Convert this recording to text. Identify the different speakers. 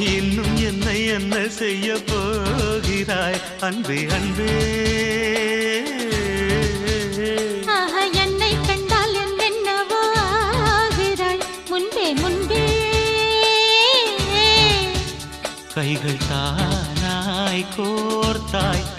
Speaker 1: இன்னும் என்னை என்ன செய்ய போகிறாய்? அன்பே
Speaker 2: அன்பே. என்னை கண்டால் என்னவோ ஆகிறாய்? முன்பே முன்பே.
Speaker 1: கைகள் தானாய் கோர்த்தாய்.